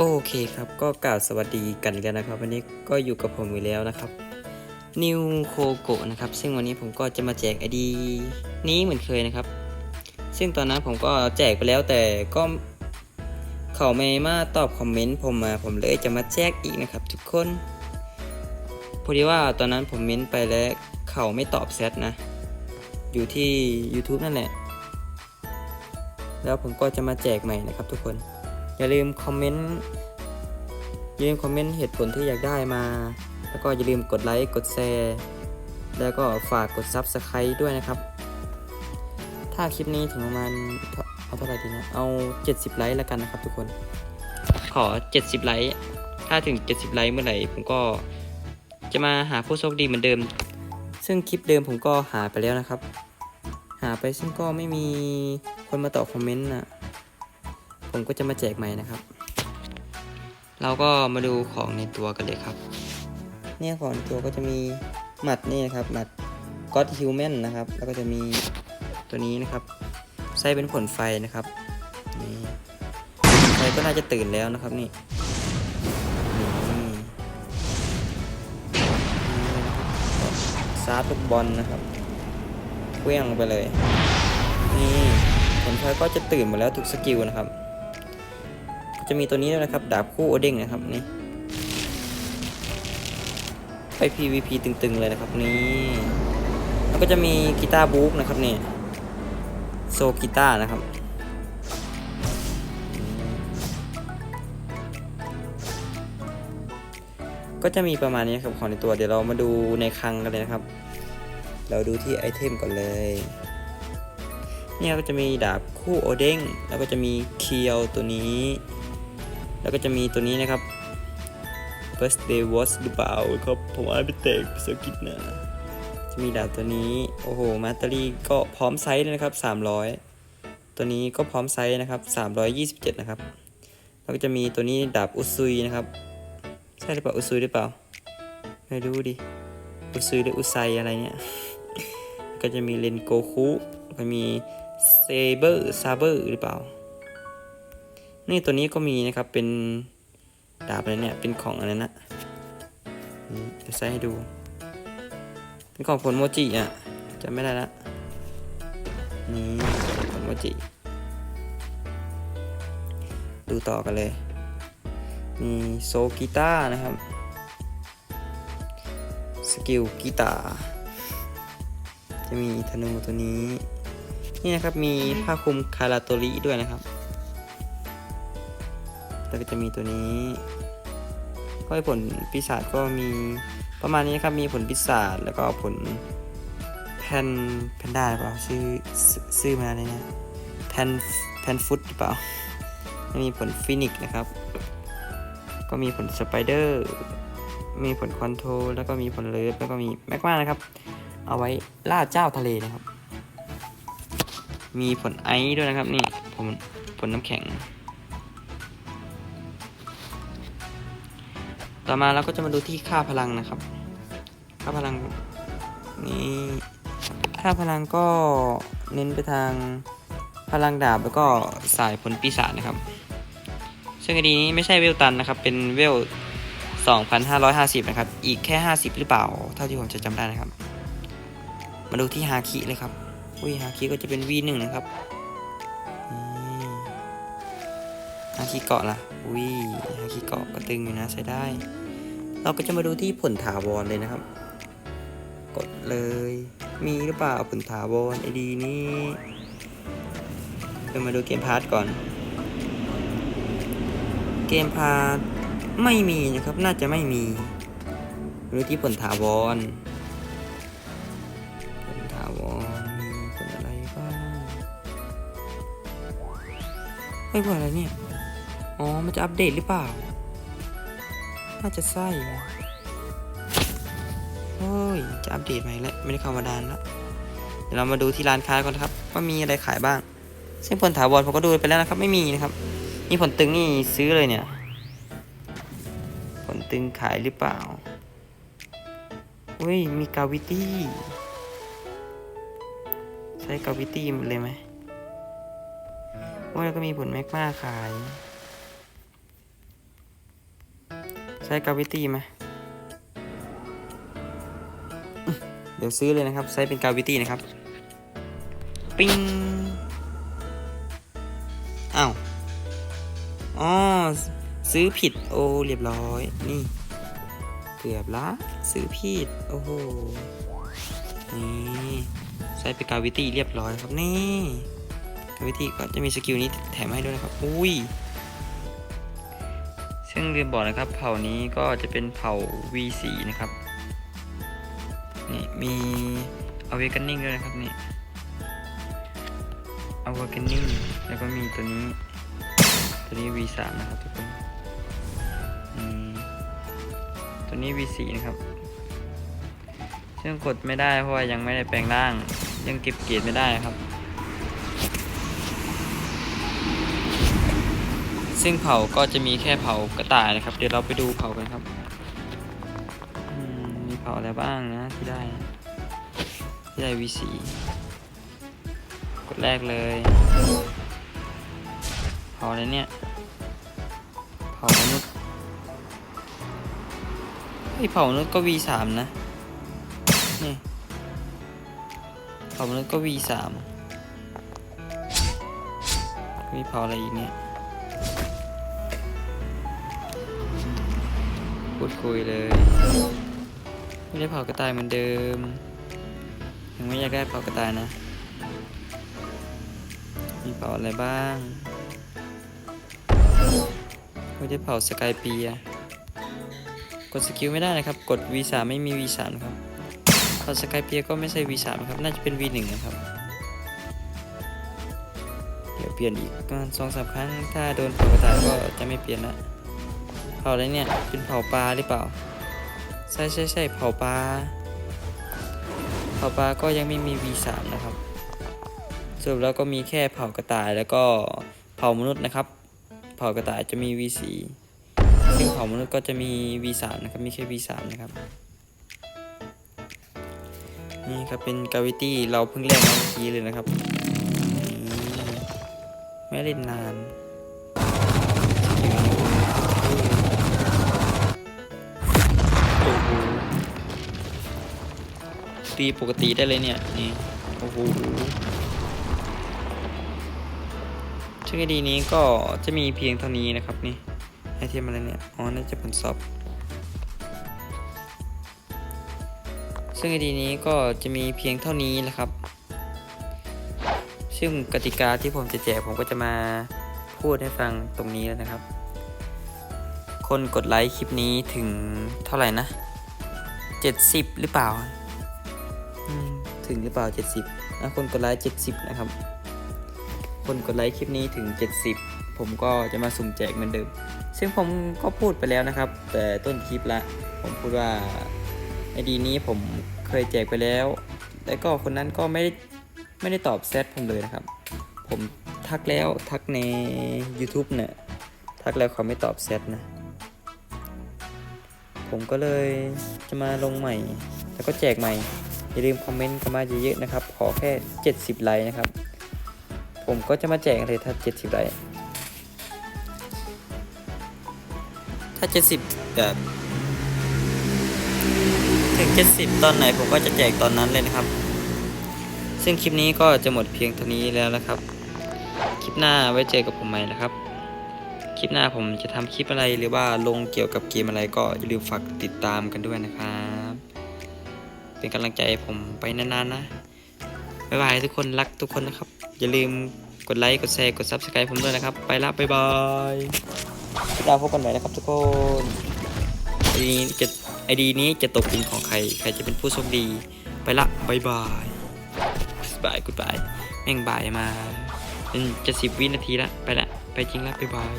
โอเคครับก็กล่าวสวัสดีกันอีกแล้วนะครับ วันนี้ก็อยู่กับผมอีกแล้วนะครับนิวโคโกะนะครับ ซึ่งวันนี้ผมก็จะมาแจกไอดีนี้เหมือนเคยนะครับ ซึ่งตอนนั้นผมก็แจกไปแล้วแต่ก็เขาไม่มาตอบคอมเมนต์ผมมาผมเลยจะมาแจกอีกนะครับ ทุกคนพอดีว่าตอนนั้นผมเม้นไปแล้วเขาไม่ตอบแซดนะ อยู่ที่ YouTube นั่นแหละ แล้วผมก็จะมาแจกใหม่นะครับทุกคน อย่าลืมคอมเมนต์อย่าลืมคอมเมนต์เหตุผลที่อยากได้มา แล้วก็อย่าลืมกดไลค์กดแชร์แล้วก็ฝากกด Subscribe ด้วยนะครับ ถ้าคลิปนี้ถึงประมาณเท่าเอาเท่าไหร่ดีนะเอา 70 ไลค์แล้วกันนะครับทุกคน ขอ 70 ไลค์ถ้าถึง 70 ไลค์เมื่อไหร่ผมก็จะมาหาผู้โชคดีเหมือนเดิม ซึ่งคลิปเดิมผมก็หาไปแล้วนะครับ หาไปซึ่งก็ไม่มีคนมาตอบคอมเมนต์นะ ผมก็จะมาแจกใหม่นะครับ เราก็มาดูของในตัวกันเลยครับ เนี่ยของในตัวก็จะมีหมัดนี่นะครับหมัด God Human นนะครับ แล้วก็จะมีตัวนี้นะครับใส่เป็นผลไฟนะครับนี่ไฟก็น่าจะตื่นแล้วนะครับนี่นี่ซาร์ทุกบอลนะครับเคลี้ยงลงไปเลย นี่ผลไฟก็จะตื่นหมดแล้วทุกสกิลนะครับ จะมีตัวนี้ด้วยนะครับ ดาบคู่โอเด้งนะครับนี่ไป PVP ตึงๆเลยนะครับนี่แล้วก็จะมีกีตาร์บุ๊กนะครับนี่โซกีตาร์นะครับก็จะมีประมาณนี้ครับของในตัวเดี๋ยวเรามาดูในคลังกันเลยนะครับ เราดูที่ไอเทมก่อนเลยเนี่ยก็จะมีดาบคู่โอเด้งแล้วก็จะมีเคียวตัวนี้ แล้วก็จะมีตัวนี้นะครับ first day was หรือเปล่าครับผมอ่านไปเตะภาษาอังกฤษนะ จะมีดาบตัวนี้ โอ้โหมาตารีก็พร้อมไซส์เลยนะครับ 300 ตัวนี้ก็พร้อมไซส์นะครับ 327 นะครับ แล้วก็จะมีตัวนี้ดาบอุซุยนะครับ ใช่หรือเปล่าอุซุยหรือเปล่า ไม่รู้ดิ อุซุยหรืออุไซอะไรเนี่ย ก็จะมีเลนโกคุก็มีเซเบอร์ซาเบอร์หรือเปล่า นี่ตัวนี้ก็มีนะครับเป็นดาบอะไรเนี่ยเป็นของอะไรนะนี่จะใส่ให้ดู เป็นของผลโมจิอะจำไม่ได้ละนี่ผลโมจิ ดูต่อกันเลย มีโซกีตาร์นะครับ สกิลกีตาร์จะมีธนูตัวนี้ นี่นะครับมีผ้าคลุมคาราโตริด้วยนะครับ แล้วก็จะมีตัวนี้ ก็ผลปีศาจก็มีประมาณนี้ครับ มีผลปีศาจแล้วก็ผลแพนแพนด้าหรือเปล่าชื่อชื่อมาอะไรเนี่ยแพนแพนฟุตหรือเปล่าแล้วมีผลฟินิกนะครับ ก็มีผลสไปเดอร์มีผลคอนโทรแล้วก็มีผลเลิฟแล้วก็มีแมกมานะครับ เอาไว้ล่าเจ้าทะเลนะครับ มีผลไอซ์ด้วยนะครับ นี่ผลผลน้ำแข็ง ต่อมาเราก็จะมาดูที่ค่าพลังนะครับ ค่าพลังนี่ค่าพลังก็เน้นไปทางพลังดาบแล้วก็สายผลปีศาจนะครับ ซึ่งคดีนี้ไม่ใช่เวลตันนะครับ เป็นเวล 2,550 นะครับ อีกแค่ 50 หรือเปล่า เท่าที่ผมจะจำได้นะครับ มาดูที่ฮาคิเลยครับ อุ้ยฮาคิก็จะเป็น V1 นะครับ ฮาคิเกาะล่ะอุ้ยฮาคิเกาะก็ตึงอยู่นะใช้ได้ เราก็จะมาดูที่ผลถาวรเลยนะครับ กดเลย มีหรือเปล่าผลถาวรไอดีนี้เรามาดูเกมพาร์ทก่อน เกมพาร์ทไม่มีนะครับ น่าจะไม่มีดูที่ผลถาวรผลถาวรมีผลอะไรบ้างเฮ้ยผลอะไรเนี่ย อ๋อ มันจะอัปเดตหรือเปล่า น่าจะใช่เฮ้ย จะอัปเดตใหม่แล้วไม่ได้เข้ามานานแล้ว เดี๋ยวเรามาดูที่ร้านค้าก่อนครับ ว่ามีอะไรขายบ้าง ซึ่งผลถาวรผมก็ดูไปแล้วนะครับ ไม่มีนะครับ มีผลตึงนี่ซื้อเลยเนี่ย ผลตึงขายหรือเปล่าเฮ้ย มีกาวิตี้ ใช้กาวิตี้เลยไหมโอ้ยแล้วก็มีผลแมกมาขาย ใช้กาวิตี้ไหมเดี๋ยวซื้อเลยนะครับใช้เป็นกาวิตี้นะครับ ปิ้งอ้าวอ๋อซื้อผิดโอ้เรียบร้อย นี่ เกือบละซื้อผิด โอ้โห นี่ใช้เป็นกาวิตี้เรียบร้อยครับนี่กาวิตี้ก็จะมีสกิลนี้แถมให้ด้วยนะครับ อุ้ย ซึ่งลืมบอกนะครับ เผ่านี้ก็จะเป็นเผ่า V4 นะครับ นี่มี Awakening ด้วยนะครับนี่ Awakening แล้วก็มีตัวนี้ ตัวนี้ V3 นะครับทุกคนตัวนี้ V4 นะครับซึ่งกดไม่ได้เพราะว่ายังไม่ได้แปลงร่าง ยังเก็บเกียรติไม่ได้ครับ ซึ่งเผาก็จะมีแค่เผากระต่ายนะครับ เดี๋ยวเราไปดูเผากันครับมีเผาอะไรบ้างนะที่ได้ที่ได้ V4 กดแรกเลย เผาอะไรเนี่ยเผามนุษย์เฮ้ยเผามนุษย์ก็ V3 นะนี่เผามนุษย์ก็ V3 มีเผาอะไรอีกเนี่ย ดคุยเลย ไม่ได้เผากระต่ายเหมือนเดิม ยังไม่อยากได้เผากระต่ายนะ มีเผาอะไรบ้าง ไม่ได้เผาสกายปีอะกดสกิลไม่ได้นะครับ กด V3 ไม่มี V3 ครับเผาสกายเปียก็ไม่ใช่ V3 ครับ น่าจะเป็น V1 นะครับ เดี๋ยวเปลี่ยนอีกประมาณสองสามครั้ง ถ้าโดนเผากระต่ายก็จะไม่เปลี่ยนละาอะไรเนี่ย เป็นเผาปลาหรือเปล่า ใช่ใช่ใช่เผาปลา เผาปลาก็ยังไม่มี V3 นะครับสรุปแล้วก็มีแค่เผากระต่ายแล้วก็เผามนุษย์นะครับ เผากระต่ายจะมี V4 ซึ่งเผามนุษย์ก็จะมี V3 นะครับมีแค่ V3 นะครับ นี่ครับเป็นกาวิตี้เราเพิ่งเล่นเมื่อกี้เลยนะครับ ไม่เล่นนาน ตีปกติได้เลยเนี่ยนี่โอ้โหซึ่งไอดีนี้ก็จะมีเพียงเท่านี้นะครับนี่ไอเทมอะไรเนี่ยอ๋อน่าจะผลสอบซึ่งไอดีนี้ก็จะมีเพียงเท่านี้แหละครับ ซึ่งกติกาที่ผมจะแจกผมก็จะมาพูดให้ฟังตรงนี้แล้วนะครับ คนกดไลค์คลิปนี้ถึงเท่าไหร่นะ 70 หรือเปล่า ถึงหรือเปล่า 70นะคนกดไลค์70 นะครับ คนกดไลค์คลิปนี้ถึง 70 ผมก็จะมาสุ่มแจกเหมือนเดิม ซึ่งผมก็พูดไปแล้วนะครับ แต่ต้นคลิปละผมพูดว่าไอดีนี้ผมเคยแจกไปแล้ว แล้วก็คนนั้นก็ไม่ได้ไม่ได้ตอบแซดผมเลยนะครับ ผมทักแล้วทักใน YouTube เนี่ยทักแล้วเขาไม่ตอบแซดนะผมก็เลยจะมาลงใหม่ แล้วก็แจกใหม่ อย่าลืมคอมเมนต์กันมาเยอะๆนะครับ ขอแค่ 70 ไลค์นะครับ ผมก็จะมาแจกเลยถ้า 70 ไลค์ ถ้า 70แบบถึง 70 ตอนไหนผมก็จะแจกตอนนั้นเลยนะครับ ซึ่งคลิปนี้ก็จะหมดเพียงเท่านี้แล้วนะครับ คลิปหน้าไว้เจอกับผมใหม่นะครับ คลิปหน้าผมจะทำคลิปอะไรหรือว่าลงเกี่ยวกับเกมอะไรก็อย่าลืมฝากติดตามกันด้วยนะครับ เป็นกำลังใจผมไปนานๆนะบ๊ายบายทุกคนรักทุกคนนะครับ อย่าลืมกดไลค์กดแชร์กด subscribe ผมด้วยนะครับ ไปละบ๊ายบายเราพบกันใหม่นะครับทุกคนไอดีนี้จะไอดีนี้จะตกเป็นของใคร ใครจะเป็นผู้โชคดี ไปละบ๊ายบายบายกุดบายแม่งบายมาเป็นจะสิบวินาทีละไปละไปจริงละบ๊ายบาย